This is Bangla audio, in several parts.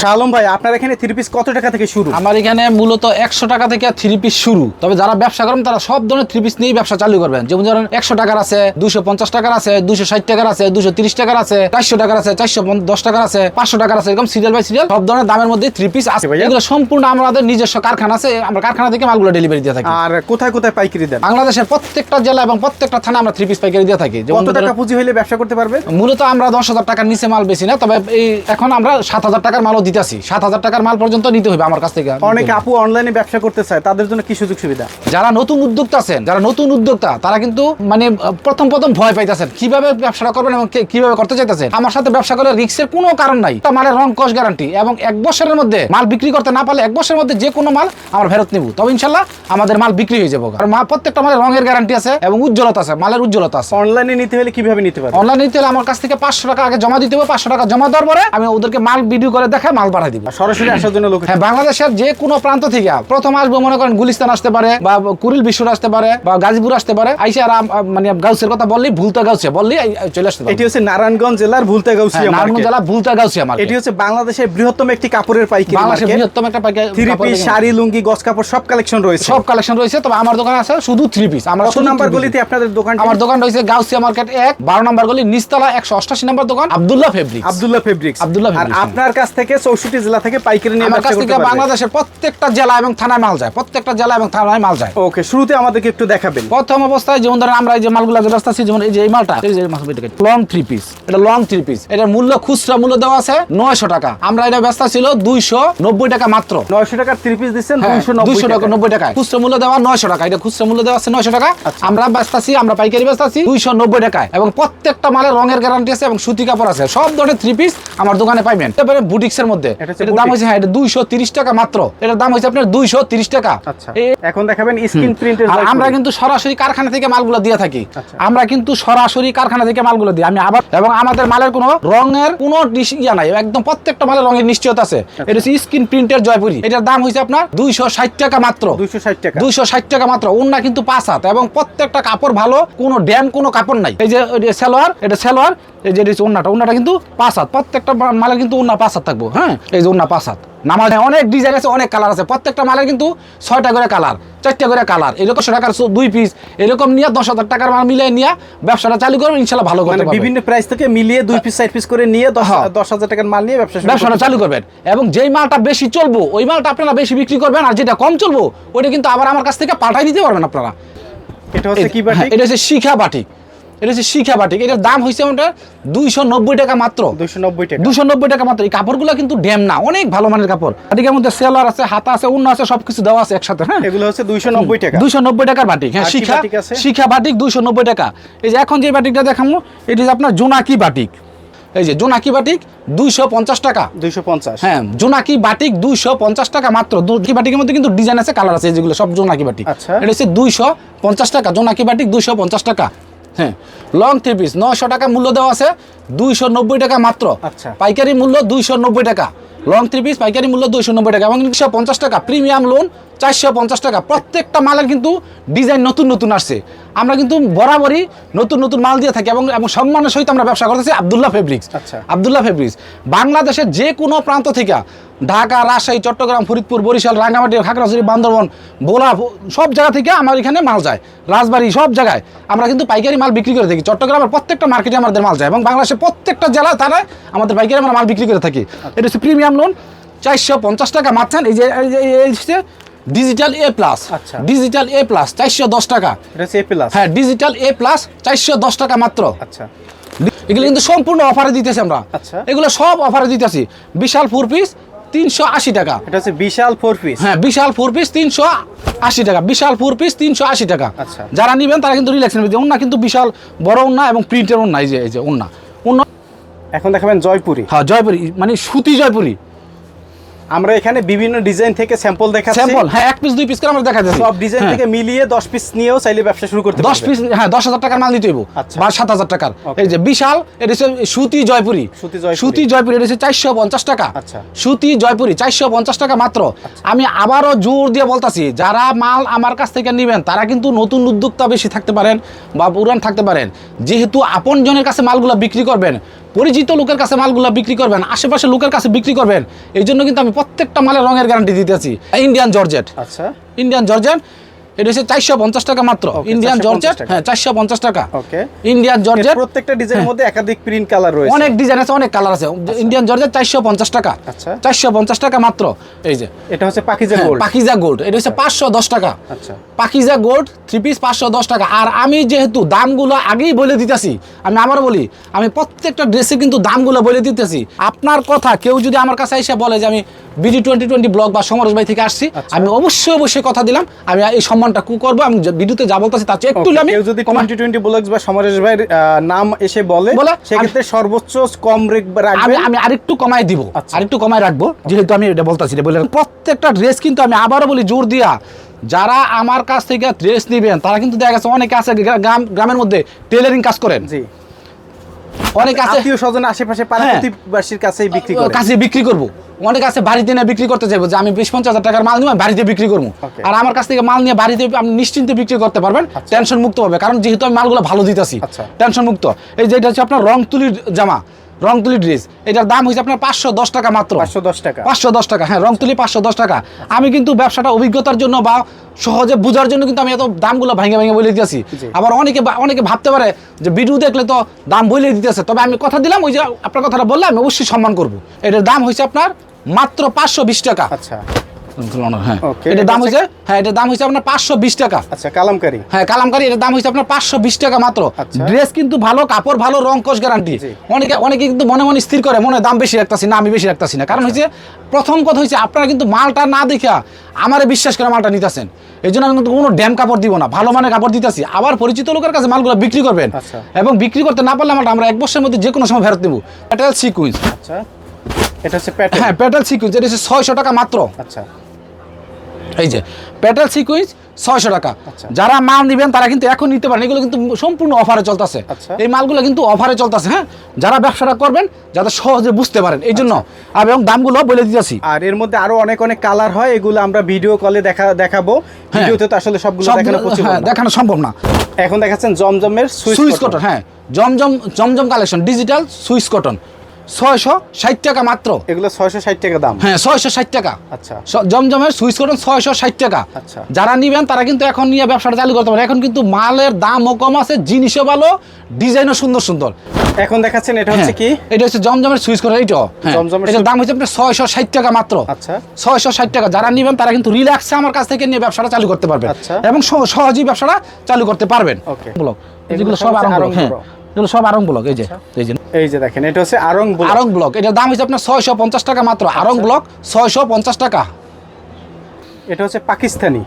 শালম ভাই আপনার এখানে থ্রি পিস কত টাকা থেকে শুরু? আমার এখানে মূলত একশো টাকা থেকে থ্রি পিস শুরু। তবে যারা ব্যবসা করেন তারা সব ধরনের থ্রি পিস নিয়েই ব্যবসা চালু করবেন। যেমন ধরেন একশো টাকার আছে দুশো পঞ্চাশ টাকার আছে দুশো ষাট টাকার আছে দুশো তিরিশ টাকার আছে চারশো টাকার আছে চারশো দশ টাকার আছে পাঁচশো টাকার আছে এরকম সিরিয়াল বাই সিরিয়াল সব ধরনের দামের মধ্যে থ্রি পিস আছে। এগুলো সম্পূর্ণ আমাদের নিজস্ব কারখানা আছে। আমরা কারখানা থেকে মালগুলো ডেলিভারি দিয়ে থাকি। আর কোথায় কোথায় পাইকারি দেন? বাংলাদেশের প্রত্যেকটা জেলা এবং প্রত্যেকটা থানা আমরা থ্রি পিস পাইকারি দিয়ে থাকি। কত টাকা পুঁজি হলে ব্যবসা করতে পারবে? মূলত আমরা দশ হাজার টাকার নিচে মাল বেশি না তবে এই এখন আমরা সাত হাজার টাকার মালও দিতেছি সাত হাজার টাকার মাল পর্যন্ত নিতে হবে আমার কাছ থেকে। অনেক আপু অনলাইনে ব্যবসা করতে চায় তাদের জন্য কি সুযোগ সুবিধা? যারা নতুন উদ্যোক্তা আছেন যারা নতুন উদ্যোক্তা তারা কিন্তু মানে প্রথম প্রথম ভয় পাইতেছেন কীভাবে ব্যবসাটা করবেন এবং কীভাবে করতে চাইতেছেন। আমার সাথে ব্যবসা করে রিক্সের কোনো কারণ নাই তা মালের রং কস গ্যারান্টি এবং এক বছরের মধ্যে মাল বিক্রি করতে না পারলে এক বছরের মধ্যে যে কোনো মাল আমরা ফেরত নিব। তবে ইনশাল্লাহ আমাদের মাল বিক্রি হয়ে যাব আর মা প্রত্যেকটা মালের রঙের গ্যারান্টি আছে এবং উজ্জ্বলতা আছে মালের উজ্জ্বলতা আছে। অনলাইনে নিতে হলে কীভাবে নিতে পারবে অনলাইন নিতে হলে আমার কাছ থেকে পাঁচশো টাকা আগে জমা দিতে হবে পাঁচশো টাকা জমা দেওয়ার পরে আমি ওদেরকে মাল ভিডিও করে দেখে মাল পাঠাই দিব। সরাসরি আসার জন্য লোক হ্যাঁ বাংলাদেশের যে কোনো প্রান্ত থেকে প্রথম আসব মনে করেন গুলিস্তান আসতে পারে বা কুরিল বিশ্বর আসতে পারে বা গাজীপুর আসতে পারে আইসা আর মানে গাউসের কথা বললেই ভুলতা গাউসে আই চলে আসতে পারে এটি হচ্ছে নারায়ণগঞ্জ জেলার ভুলতাগাউসিয়া হ্যাঁ, নারায়ণগঞ্জ জেলা ভুলতা গাউসে আমার এটি হচ্ছে বাংলাদেশের বৃহত্তম একটি কাপড়ের পাইকারি বাংলাদেশের মার্কেট বৃহত্তম একটা পাইকারি থ্রি পিস শাড়ি লুঙ্গি গস কাপড় সব কালেকশন রয়েছে। সব কালেকশন রয়েছে তবে আমার দোকান আছে শুধু থ্রি পিস আমরা শুধু নাম্বার। গলিতে আপনাদের দোকান আমার দোকান রয়েছে গাউসিয়া মার্কেট এক বারো নাম্বার গলি নিচতলা একশো অষ্টাশি নম্বর দোকান আব্দুল্লাহ ফেব্রিক আব্দুল্লাহ ফেব্রিক্স আব্দুল্লাহ আর ফেব্রিক্স। আপনার কাছ থেকে চৌষট্টি জেলা থেকে পাইকারি নিয়ে ব্যবসা করতে পারবে। বাংলাদেশের প্রত্যেকটা জেলা এবং থানায় মাল যায় প্রত্যেকটা জেলা এবং থানায় মাল যায়। ওকে শুরুতে আমাদেরকে একটু দেখাবেন। প্রথম অবস্থায় যেমন ধরেন আমরা এই যে মালগুলো যে ব্যস্ত আছি যেমন এই যে এই মালটা এই যে লং থ্রি পিস এটা লং থ্রি পিস এটার মূল্য খুচরা মূল্য দেওয়া আছে নয়শো টাকা। আমরা এটা ব্যস্ত ছিল দুইশো নব্বই টাকা মাত্র। নয়শো টাকার থ্রি পিস দিচ্ছেন হ্যাঁ, দুইশো দুইশো টাকা। নব্বই টাকা খুচরা মূল্য দেওয়া নয়শো টাকা। এটা খুচরা মূল্য দেওয়া আছে নয়শো টাকা। আচ্ছা। আমরা ব্যস্ত আছি আমরা পাইকারি ব্যস্ত আছি দুইশো নব্বই টাকায়। এবং প্রত্যেকটা মালের রঙের গ্যারান্টি আছে এবং সুতি কাপড় আছে। সব ধরনের থ্রি পিস আমার দোকানে পাইবেন। তারপরে বুটিক্স এর মধ্যে। এটা এটার দাম। হয়েছে হ্যাঁ এটা দুইশো তিরিশ টাকা মাত্র। এটার দাম হয়েছে আপনার দুইশো তিরিশ টাকা। আচ্ছা। এখন দেখাবেন স্ক্রিন প্রিন্টের আর আমরা কিন্তু সরাসরি কারখানা থেকে মালগুলো দিয়ে থাকি। আচ্ছা। আমরা কিন্তু সরাসরি কারখানা থেকে মালগুলো দিই। আমি আবার এবং আমাদের মালের কোনো রঙের কোনো ইয়া নাই। একদম প্রত্যেকটা মালের রঙের নিশ্চয়তা আছে। আচ্ছা। এটা হচ্ছে স্ক্রিন প্রিন্টের জয়পুরি। এটার দাম হয়েছে আপনার দুইশো ষাট টাকা মাত্র। দুইশো ষাট টাকা। দুইশো ষাট টাকা মাত্র। ওন্না কিন্তু পাঁচ হাত। এবং প্রত্যেকটা কাপড় ভালো কোনো ড্যাম কোনো কাপড় নাই। এই যে সেলোয়ার এটা সেলোয়ার এই যে এটা ওন্নাটা ওন্নাটা কিন্তু পাঁচ হাত। প্রত্যেকটা মালের কিন্তু ওন্না পাঁচ হাত থাকব। হ্যাঁ? এই যে ওন্না পাঁচ হাত নামাজ অনেক ডিজাইন আছে অনেক কালার আছে। প্রত্যেকটা মালের কিন্তু ছয়টা করে কালার চারটা করে কালার এরকম টাকার দুই পিস এরকম নিয়ে দশ হাজার টাকার মাল মিলিয়ে নিয়ে ব্যবসাটা চালু করবে ইনশাল্লাহ ভালো করতে মানে বিভিন্ন প্রাইস থেকে মিলিয়ে দুই পিস চার পিস করে নিয়ে দশ হ্যাঁ। দশ হাজার টাকার মাল নিয়ে ব্যবসা ব্যবসাটা চালু করবেন। এবং যেই মালটা বেশি চলবো ওই মালটা আপনারা বেশি বিক্রি করবেন আর যেটা কম চলবো ওইটা কিন্তু আবার আমার কাছ থেকে পাঠাই দিতে পারবেন আপনারা। এটা হচ্ছে কি হ্যাঁ, বাটি এটা হচ্ছে শিখা বাটিক। এটা হচ্ছে শিখা বাটিক। এটার দাম হয়েছে ওটা দুইশো নব্বই টাকা মাত্র। দুইশো নব্বই টাকা। দুশো নব্বই টাকা মাত্র। এই কাপড়গুলো কিন্তু ড্যাম না অনেক ভালো মানের কাপড়। বাটিকের মধ্যে সেলার আছে হাতা আছে অন্য আছে সবকিছু দেওয়া আছে একসাথে হ্যাঁ? এগুলো হচ্ছে দুইশো নব্বই টাকা। দুশো নব্বই টাকার বাটিক হ্যাঁ শিখা শিখা বাটিক দুশো নব্বই টাকা। এই যে এখন যে বাটিকটা দেখাবো এটি আপনার জোনাকি বাটিক। এই যে জোনাকি বাটিক দুইশো পঞ্চাশ টাকা। দুইশো পঞ্চাশ হ্যাঁ জোনাকি বাটিক দুইশো পঞ্চাশ টাকা মাত্র। জোনাকি বাটিকের মধ্যে কিন্তু ডিজাইন আছে কালার আছে যেগুলো সব জোনাকি বাটিক। আচ্ছা। এটা হচ্ছে দুইশো পঞ্চাশ টাকা জোনাকি বাটিক দুইশো পঞ্চাশ টাকা। হ্যাঁ লং থ্রি পিস নশো টাকা মূল্য দেওয়া আছে দুইশো নব্বই টাকা মাত্র। আচ্ছা। পাইকারি মূল্য দুইশো নব্বই টাকা। লং থ্রি পিস পাইকারি মূল্য দুইশো নব্বই টাকা এবং দুশো পঞ্চাশ টাকা প্রিমিয়াম লোন চারশো পঞ্চাশ টাকা। প্রত্যেকটা মালের কিন্তু ডিজাইন নতুন নতুন আসছে। আমরা কিন্তু বরাবরই নতুন নতুন মাল দিয়ে থাকি এবং এবং সম্মানের সহিত আমরা ব্যবসা করতেছি আবদুল্লাহ ফেব্রিক্স আচ্ছা। আবদুল্লাহ ফেব্রিক্স বাংলাদেশের যে কোনো প্রান্ত থেকে ঢাকা রাজশাহী চট্টগ্রাম ফরিদপুর বরিশাল রাঙ্গামাটি খাগড়াছড়ি বান্দরবন ভোলা সব জায়গা থেকে আমার এখানে মাল যায়। রাজবাড়ি সব জায়গায় আমরা কিন্তু পাইকারি মাল বিক্রি করে থাকি। চট্টগ্রামের প্রত্যেকটা মার্কেটে আমাদের মাল যায় এবং বাংলাদেশের প্রত্যেকটা জেলা তারা আমাদের বাইকের আমরা মাল বিক্রি করে থাকি। এটা হচ্ছে প্রিমিয়াম লোন চারশো পঞ্চাশ টাকা মারছেন। এই যে হচ্ছে ডিজিটাল এ প্লাস আচ্ছা। ডিজিটাল এ প্লাস চারশো দশ টাকা। হ্যাঁ ডিজিটাল এ প্লাস চারশো দশ টাকা মাত্র। আচ্ছা। এগুলো কিন্তু সম্পূর্ণ অফারে দিতেছি আমরা। আচ্ছা। এগুলো সব অফারে দিতেছি। বিশাল ফোর পিস তিনশো আশি টাকা। এটা হচ্ছে বিশাল ফোর পিস হ্যাঁ বিশাল ফোর পিস তিনশো আশি টাকা। বিশাল ফোর পিস তিনশো আশি টাকা। আচ্ছা। যারা নিবেন তারা কিন্তু রিল্যাক্স নেবে উন্না কিন্তু বিশাল বড় উন্না এবং প্রিন্টের উন্না এই যে এই যে উন্না এখন দেখাবেন জয়পুরি। হ্যাঁ জয়পুরি মানে সুতি জয়পুরি। আমরা এখানে বিভিন্ন ডিজাইন থেকে স্যাম্পল দেখাচ্ছি। স্যাম্পল হ্যাঁ এক পিস দুই পিস করে আমরা দেখা যাচ্ছে সব ডিজাইন থেকে মিলিয়ে দশ পিস নিয়েও চাইলে ব্যবসা শুরু করতে দশ পারবেন। পিস হ্যাঁ দশ হাজার টাকার মাল নিতে হইব আচ্ছা। বা সাত হাজার টাকার। এই যে বিশাল এটা হচ্ছে সুতি জয়পুরি। সুতি জয়পুরি। সুতি জয়পুরি এটা হচ্ছে চারশো পঞ্চাশ টাকা। আচ্ছা। সুতি জয়পুরি চারশো পঞ্চাশ টাকা মাত্র। আমি আবারও জোর দিয়ে বলতাছি যারা মাল আমার কাছ থেকে নেবেন তারা কিন্তু নতুন উদ্যোক্তা বেশি থাকতে পারেন বা পুরান থাকতে পারেন। যেহেতু আপন জনের কাছে মালগুলো বিক্রি করবেন পরিচিত লোকের কাছে মালগুলো বিক্রি করবেন আশেপাশে লোকের কাছে বিক্রি করবেন এই জন্য কিন্তু আমি প্রত্যেকটা মালের রঙের গ্যারান্টি দিতেছি। ইন্ডিয়ান জর্জেট আচ্ছা। ইন্ডিয়ান জর্জেট এটা হচ্ছে চারশো পঞ্চাশ টাকা মাত্র। Indian 450 georgette? হ্যাঁ চারশো পঞ্চাশ টাকা। Okay Indian georgette? প্রত্যেকটা ডিজাইনের মধ্যে একাধিক প্রিন্ট কালার রয়েছে। অনেক ডিজাইন আছে অনেক কালার আছে। ইন্ডিয়ান জর্জেট চারশো পঞ্চাশ টাকা। আচ্ছা। চারশো পঞ্চাশ টাকা মাত্র। এই যে। এটা হচ্ছে পাকিজা গোল্ড পাকিজা গোল্ড এটা হচ্ছে পাঁচশো দশ টাকা। আচ্ছা। পাকিজা গোল্ড থ্রি পিস পাঁচশো দশ টাকা। আর আমি যেহেতু দামগুলো আগেই বলে দিতেছি আমি আবার বলি আমি প্রত্যেকটা ড্রেসে কিন্তু দামগুলো বলে দিতেছি। আপনার কথা কেউ যদি আমার কাছে এসে বলে যে আমি বিডি টোয়েন্টি টোয়েন্টি ব্লগ বা সমরেশ ভাই থেকে আসছি আচ্ছা। আমি অবশ্যই অবশ্যই কথা দিলাম। আমি এই সম্মানটা কু করব আমি বিদ্যুতে ভিডিওতে যা বলতেছি তার চেয়ে একটু আমি যদি কমা- টোয়েন্টি টোয়েন্টি ব্লগস বা সমরেশ ভাইয়ের নাম এসে বলে বলে, সেক্ষেত্রে সর্বোচ্চ কম রেট আমি আমি আরেকটু কমাই দিব আচ্ছা। আরেকটু কমাই রাখব যেহেতু আমি এটা বলতেছি বলে প্রত্যেকটা ড্রেস কিন্তু আমি আবারও বলি জোর দিয়া যারা আমার কাছ থেকে ড্রেস নেবেন তারা কিন্তু দেখা গেছে অনেকে আছে গ্রাম গ্রামের মধ্যে টেলারিং কাজ করেন। জি। অনেকে আছে আত্মীয় স্বজন আশেপাশে পাড়া হ্যাঁ। প্রতিবাসীর কাছেই বিক্রি করব কাছে বিক্রি করব। অনেক আছে বাড়িতে নিয়ে বিক্রি করতে চাইব যে আমি বিশ পঞ্চাশ হাজার টাকার মাল নিয়ে বাড়িতে বিক্রি করব। আর আমার কাছ থেকে মাল নিয়ে বাড়িতে আপনি নিশ্চিন্তে বিক্রি করতে পারবেন টেনশন মুক্ত হবে। কারণ যেহেতু আমি মালগুলো ভালো দিতেছি আচ্ছা। টেনশন মুক্ত এই যেটা হচ্ছে আপনার রং তুলির জামা। রং তুলি ড্রেস এটার দাম হয়েছে আপনার পাঁচশো দশ টাকা মাত্র। পাঁচশো দশ টাকা। পাঁচশো দশ টাকা হ্যাঁ রংতুলি পাঁচশো দশ টাকা। আমি কিন্তু ব্যবসাটা অভিজ্ঞতার জন্য বা সহজে বোঝার জন্য কিন্তু আমি এত দামগুলো ভাঙে ভাঙে বলে দিতেছি। আবার অনেকে অনেকে ভাবতে পারে যে ভিডিও দেখলে তো দাম বলে দিতেছে। তবে আমি কথা দিলাম ওই যে আপনার কথাটা বললে আমি অবশ্যই সম্মান করব। এটার দাম হয়েছে আপনার মাত্র পাঁচশো বিশ টাকা। আচ্ছা। হ্যাঁ। এটার এটা দাম হয়েছে হ্যাঁ এটার দাম হয়েছে আপনার পাঁচশো বিশ টাকা। আচ্ছা কালামকারি। হ্যাঁ কালামকারি এটার দাম হয়েছে আপনার পাঁচশো বিশ টাকা মাত্র। আচ্ছা। ড্রেস কিন্তু ভালো কাপড় ভালো রং গ্যারান্টি অনেকে অনেকে কিন্তু মনে মনে স্থির করে মনে দাম বেশি রাখতেছি না আমি বেশি রাখতেছি না। কারণ হচ্ছে প্রথম কথা হচ্ছে আপনারা কিন্তু মালটা না দেখা আমারে বিশ্বাস করে মালটা নিতেছেন। এই জন্য আমি কিন্তু কোনো ড্যাম কাপড় দিব না ভালো মানের কাপড় দিতেছি। আবার পরিচিত লোকের কাছে মালগুলো বিক্রি করবেন। আচ্ছা। এবং বিক্রি করতে না পারলে মালটা আমরা এক বছরের মধ্যে যে কোনো সময় ফেরত দেবো। প্যাটেল সিকুইন্স আচ্ছা। এটা হচ্ছে হ্যাঁ প্যাটেল সিকুইন্স এটা হচ্ছে ছয়শো টাকা মাত্র। আচ্ছা। এই যে প্যাটেল সিকুইন্স ছয়শো টাকা। আচ্ছা। যারা মাল নিবেন তারা কিন্তু এখন নিতে পারেন। এগুলো কিন্তু সম্পূর্ণ অফারে চলতেছে। আচ্ছা। এই মালগুলো কিন্তু অফারে চলতেছে হ্যাঁ? যারা ব্যবসাটা করবেন যাতে সহজে বুঝতে পারেন। এই জন্য আচ্ছা। আর এবং দামগুলো বলে দিতেছি। আর এর মধ্যে আরও অনেক অনেক কালার হয়। এগুলো আমরা ভিডিও কলে দেখা দেখাবো। ভিডিওতে তো আসলে সবগুলো দেখানো পসিবল হ্যাঁ, দেখানো সম্ভব না। এখন দেখাচ্ছেন জমজমের সুইচ কটন। হ্যাঁ। Zamzam Zamzam collection digital Swiss cotton. ছয়শো ষাট টাকা মাত্র। এগুলো ছয়শো ষাট টাকা দাম? হ্যাঁ ছয়শো ষাট টাকা। আচ্ছা। জমজমের সুইচ কটন ছয়শো ষাট টাকা। আচ্ছা। যারা নিবেন তারা কিন্তু এখন নিয়ে ব্যবসাটা চালু করতে পারে। এখন কিন্তু মালের দামও কম আছে জিনিসও ভালো ডিজাইনও সুন্দর সুন্দর। এখন দেখাচ্ছেন এটা হচ্ছে কি? হ্যাঁ, এটা হচ্ছে জমজমের সুইচ কটন এইটা। হ্যাঁ। জমজমের এটার দাম হচ্ছে আপনার ছয়শো ষাট টাকা মাত্র। আচ্ছা। ছয়শো ষাট টাকা। যারা নিবেন তারা কিন্তু রিল্যাক্সে আমার কাছ থেকে নিয়ে ব্যবসাটা চালু করতে পারবেন। আচ্ছা। এবং সহ- সহজেই ব্যবসাটা চালু করতে পারবেন. ব্লক এগুলো সব সব হচ্ছে আরং আড়ং ব্লক হ্যাঁ। এগুলো সব আরং ব্লক এই যে এই যে এই যে দেখেন এটা হচ্ছে আরং ব্লক। আরং ব্লক এটার দাম হচ্ছে আপনার ছয়শো পঞ্চাশ টাকা মাত্র আচ্ছা। আরং ব্লক ছয়শো পঞ্চাশ টাকা এটা হচ্ছে পাকিস্তানি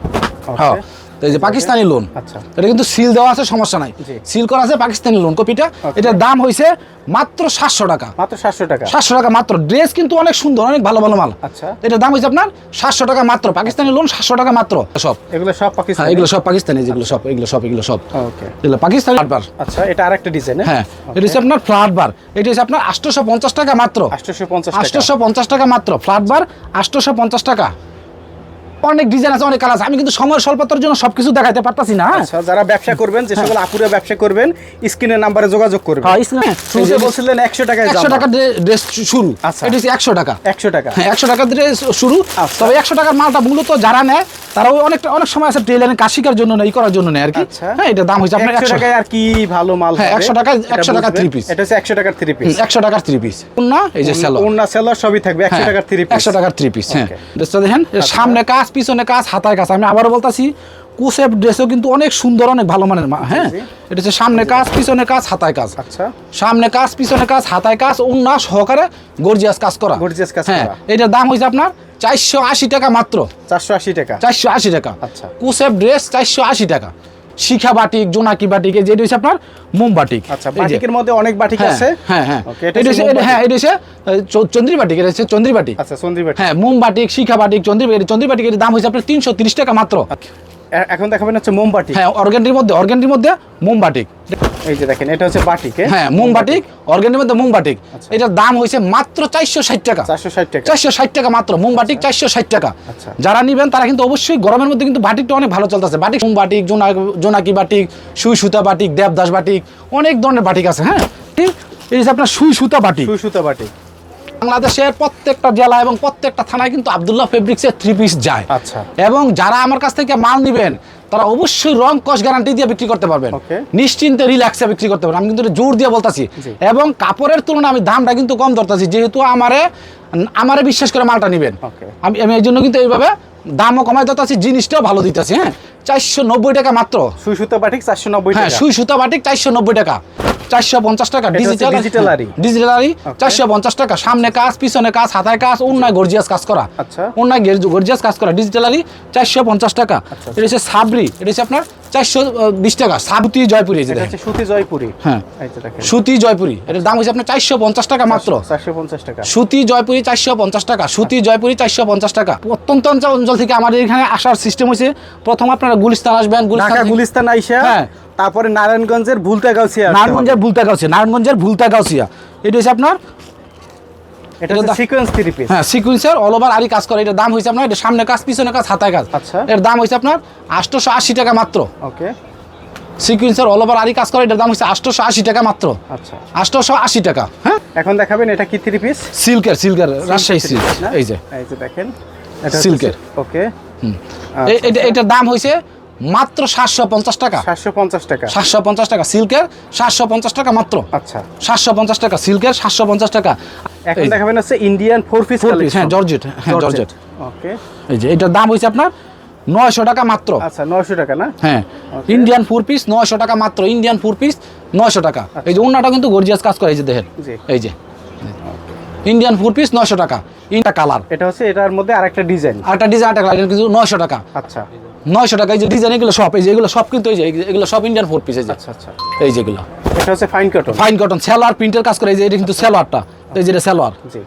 হ্যাঁ. তো এই যে পাকিস্তানি লোন আচ্ছা। এটা কিন্তু সিল দেওয়া আছে সমস্যা নাই। সিল করা আছে পাকিস্তানি লোন কপিটা এটার দাম হয়েছে মাত্র সাতশো টাকা। মাত্র সাতশো টাকা। সাতশো টাকা মাত্র। ড্রেস কিন্তু অনেক সুন্দর অনেক ভালো ভালো মাল। আচ্ছা। এটার দাম হয়েছে আপনার সাতশো টাকা মাত্র। পাকিস্তানি লোন সাতশো টাকা মাত্র। সব। এগুলো সব হ্যাঁ পাকিস্তানি? এগুলো সব পাকিস্তানি যেগুলো সব এগুলো সব এগুলো সব। ওকে এগুলো পাকিস্তানি বার আচ্ছা এটা আরেকটা ডিজাইন হ্যাঁ এটা হচ্ছে আপনার ফ্ল্যাট বার এটা হচ্ছে আপনার আটশোশো পঞ্চাশ টাকা মাত্র। আটশোশো পঞ্চাশ আটশোশো পঞ্চাশ টাকা মাত্র। ফ্ল্যাট বার আটশোশো পঞ্চাশ টাকা। অনেক ডিজাইন আছে অনেক কালার আছে আমি কিন্তু সময় স্বল্পতার জন্য সবকিছু দেখাইতে পারতাছি না হ্যাঁ? আচ্ছা যারা ব্যবসা করবেন যে সকল আপুরা ব্যবসা করবেন স্ক্রিনের নাম্বারে যোগাযোগ করবেন হ্যাঁ, স্ক্রিনে- শুরুতে বলছিলেন একশো টাকায় একশো টাকা ড্রেস শুরু আচ্ছা। এটা হচ্ছে একশো টাকা একশো টাকা হ্যাঁ একশো টাকা দিয়ে শুরু আচ্ছা। তবে একশো টাকার মালটা মূলত যারা নেয় তারা ওই অনেক অনেক সময় আছে টেলারিং কাজ শিকার জন্য নেয় ই করার জন্য নেয় আর কি। হ্যাঁ এটা দাম হচ্ছে আপনার একশো একশো টাকায় আর কি ভালো মাল হ্যাঁ, হবে, 100 টাকায়- এটা 100 টাকার বুঝবেন। three piece। এটা হচ্ছে একশো টাকার থ্রি পিস একশো টাকার থ্রি পিস না এই যে সেলো অন্য সেলার সবই থাকবে একশো টাকার থ্রি পিস একশো টাকার থ্রি পিস হ্যাঁ. দেখেন। সামনে কাজ পিছনে কাজ হাতায় কাজ। আমি আবারও বলতাছি কুসেপ ড্রেসও কিন্তু অনেক সুন্দর অনেক ভালো মানের মা- হ্যাঁ? এটা হচ্ছে সামনে কাজ পিছনে কাজ হাতায় কাজ। আচ্ছা। সামনে কাজ পিছনে কাজ হাতায় কাজ অন্য সহকারে গর্জিয়াস কাজ করা। গর্জিয়াস কাজ হ্যাঁ। এটার দাম হয়েছে আপনার চারশো আশি টাকা মাত্র। চারশো আশি টাকা। চারশো আশি টাকা। আচ্ছা। কুসেপ ড্রেস চারশো আশি টাকা। শিখা বাটিক জোনাকি বাটিক এই যে এটা হচ্ছে আপনার মোম বাটিক। আচ্ছা বাটিকের মধ্যে অনেক বাটিক হ্যাঁ, আছে? হ্যাঁ হ্যাঁ। এটা হচ্ছে হ্যাঁ এটা হচ্ছে চন্দ্রী বাটিক এটা হচ্ছে চন্দ্রী বাটিক। আচ্ছা চন্দ্রী বাটিক। হ্যাঁ মোম বাটিক শিখা বাটিক চন্দ্রী বাটিক চন্দ্রী বাটিকের দাম হচ্ছে আপনার তিনশো তিরিশ টাকা মাত্র। এ- এখন দেখাবেন হচ্ছে মোমবাটি হ্যাঁ অর্গ্যানটির মধ্যে অর্গ্যানটির মধ্যে মোম বাটিক এই যে দেখেন এটা হচ্ছে বাটিক হ্যাঁ? মোম বাটিক অর্গ্যানের মধ্যে মোম বাটিক এটার দাম হয়েছে মাত্র চারশো ষাট টাকা। চারশো ষাট টাকা। চারশো ষাট টাকা মাত্র মোম বাটিক চারশো ষাট টাকা। আচ্ছা। যারা নিবেন তারা কিন্তু অবশ্যই গরমের মধ্যে কিন্তু বাটিকটা অনেক ভালো চলতেছে। বাটিক মোম বাটিক জোনা জোনাকি বাটিক সুই সুতা বাটিক দেবদাস বাটিক অনেক ধরনের বাটিক আছে হ্যাঁ? ঠিক? এই যে আপনার সুই সুতা বাটি সুই সুতা বাটি বাংলাদেশের প্রত্যেকটা জেলা এবং প্রত্যেকটা থানায় কিন্তু আবদুল্লাহ ফেব্রিক্সের থ্রি পিস যায়। আচ্ছা। এবং যারা আমার কাছ থেকে মাল নেবেন তারা অবশ্যই রং কস গ্যারান্টি দিয়ে বিক্রি করতে পারবেন. নিশ্চিন্তে রিল্যাক্সে বিক্রি করতে পারবেন। আমি কিন্তু জোর দিয়ে বলতাছি। এবং কাপড়ের তুলনায় আমি দামটা কিন্তু কম ধরতাছি যেহেতু আমারে আমারে বিশ্বাস করে মালটা নেবেন। আমি আমি এই জন্য কিন্তু এইভাবে দামও কমাই দিতেছি জিনিসটাও ভালো দিতেছি হ্যাঁ? চারশো নব্বই টাকা মাত্র। সুই সুতা বাটিক চারশো নব্বই হ্যাঁ সুই সুতা বাটিক চারশো নব্বই টাকা। চারশো পঞ্চাশ টাকা ডিজিটাল digitaleri। ডিজিটালারি চারশো পঞ্চাশ টাকা সামনে কাজ পিছনে কাজ হাতায় কাজ অন্যায় গর্জিয়াস কাজ করা আচ্ছা। অন্যায় গর্জিয়াস কাজ করা ডিজিটালারি চারশো পঞ্চাশ টাকা আচ্ছা। এটা হচ্ছে সাবরি এটা হচ্ছে আপনার চারশো বিশ টাকা সাবতি জয়পুরি। হচ্ছে সুতি জয়পুরি হ্যাঁ সুতি জয়পুরি এটার দাম হচ্ছে আপনার চারশো পঞ্চাশ টাকা মাত্র চারশো পঞ্চাশ টাকা সুতি জয়পুরি চারশো পঞ্চাশ টাকা সুতি জয়পুরি চারশো পঞ্চাশ টাকা প্রত্যন্ত অঞ্চল অঞ্চল থেকে আমাদের এখানে আসার সিস্টেম হয়েছে প্রথম আপনারা গুলিস্তান আসবেন গুলিস্তান গুলিস্তান আইসা হ্যাঁ। তারপরে নারায়ণগঞ্জের ভুলতা গাউছিয়া নারায়ণগঞ্জের নারায়ণগঞ্জের ভুলতা গাউসিয়া এটা হচ্ছে আপনার? এটা এটা হচ্ছে সিকোয়েন্স থ্রি পিস হ্যাঁ সিকুয়েন্সের অল ওভার আরি কাজ করে। এটার দাম হয়েছে আপনার এটা সামনে কাজ পিছনে কাজ হাতায় কাজ। আচ্ছা। এর দাম হয়েছে আপনার আটশোশো আশি টাকা মাত্র। ওকে সিকুয়েন্সের অল ওভার আরি কাজ করে এটার দাম হচ্ছে আটশোশো আশি টাকা মাত্র। আচ্ছা। আটশোশো আশি টাকা হ্যাঁ? এখন দেখাবেন এটা কি থ্রি পিস সিল্কের সিল্কের রাজশাহী সিল্ক এই যে। এই যে দেখেন সিল্কের। ওকে এটা এটার দাম হয়েছে মাত্র সাতশো পঞ্চাশ টাকা। সাতশো পঞ্চাশ টাকা। সাতশো পঞ্চাশ টাকা সিল্কের সাতশো পঞ্চাশ টাকা মাত্র। আচ্ছা। সাতশো পঞ্চাশ টাকা সিল্কের সাতশো পঞ্চাশ টাকা। এখন দেখাবেন হচ্ছে ইন্ডিয়ান ফোর পিস হ্যাঁ জর্জেট হ্যাঁ জর্জেট ওকে এই যে এটার দাম হয়েছে আপনার নয়শো টাকা মাত্র। আচ্ছা নয়শো টাকা না? হ্যাঁ ইন্ডিয়ান ফোর পিস নয়শো টাকা মাত্র ইন্ডিয়ান ফোর পিস নয়শো টাকা। এই যে অন্যটা কিন্তু গর্জিয়াস কাজ করে এই যে দেখেন। জি। এই যে। ইন্ডিয়ান ফোর পিস নয়শো টাকা। ইন্টা কালার এটা হচ্ছে এটার মধ্যে আরেকটা ডিজাইন আর একটা ডিজাইন একটা কালার কিন্তু নয়শো টাকা। আচ্ছা। নয়শো টাকা এই যে ডিজাইন এগুলো সব এই যে এগুলো সব কিন্তু এই যে এগুলো সব ইন্ডিয়ান ফোর পিস এই যে। আচ্ছা আচ্ছা। এই যেগুলো এটা হচ্ছে fine cotton fine cotton salwar প্রিন্টের কাজ করে এই যে এটা কিন্তু সেলোয়ারটা এই যে এটা সেলোয়ার জি।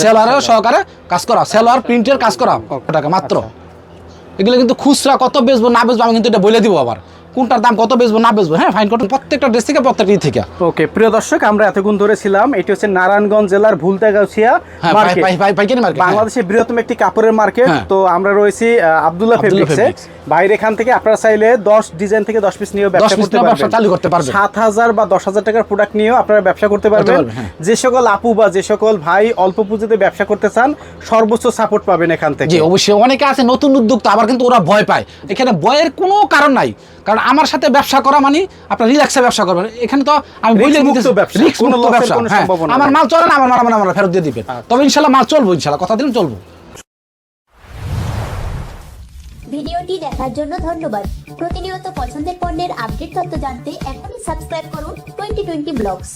সেলারও সহকারে কাজ করা সেলোয়ার প্রিন্টের কাজ করা। টাকা মাত্র। আচ্ছা। এগুলো কিন্তু খুচরা কত বেচবো না বেচবো আমি কিন্তু এটা বলে দিব আবার। কোনটার দাম কত বেচবো না বেচবো হ্যাঁ ফাইন কটন প্রত্যেকটা ড্রেস থেকে প্রত্যেকটা থেকে। ওকে প্রিয় দর্শক আমরা এতক্ষণ ধরে ছিলাম এটি হচ্ছে নারায়ণগঞ্জ জেলার ভুলতাগাছিয়া হ্যাঁ মার্কেট মার্কেট হ্যাঁ। বাংলাদেশের বৃহত্তম একটি কাপড়ের মার্কেট হ্যাঁ। তো আমরা রয়েছি আবদুল্লাহ ফেব্রিক্সে বাইরে এখান থেকে আপনারা চাইলে দশ ডিজাইন থেকে দশ পিস নিয়েও ব্যবসা করতে পারবেন। চালু করতে পারবেন। সাত হাজার বা দশ হাজার টাকার প্রোডাক্ট নিয়েও আপনারা ব্যবসা করতে পারবেন। হ্যাঁ। যে সকল আপু বা যে সকল ভাই অল্প পুঁজিতে ব্যবসা করতে চান সর্বোচ্চ সাপোর্ট পাবেন এখান থেকে। অবশ্যই। অনেকে আছে নতুন উদ্যোক্তা আবার কিন্তু ওরা ভয় পায়। এখানে ভয়ের কোনো কারণ নাই। কারণ আমার সাথে ব্যবসা করা মানে আপনার রিল্যাক্সে ব্যবসা করবেন। এখানে তো আমি বলে ব্যবসা, রিস্ক মুক্ত ব্যবসা কোনো হ্যাঁ, সম্ভাবনা আমার মাল চলে না আমার মাল আমার আমার ফেরত দিয়ে দিবেন। তবে ইনশাল্লাহ মাল চলবো ইনশাল্লাহ। কথা দিন চলবো। ভিডিওটি দেখার জন্য ধন্যবাদ। প্রতিনিয়ত পছন্দের পণ্যের আপডেট তথ্য জানতে এখনই সাবস্ক্রাইব করুন টোয়েন্টি টোয়েন্টি ব্লগস।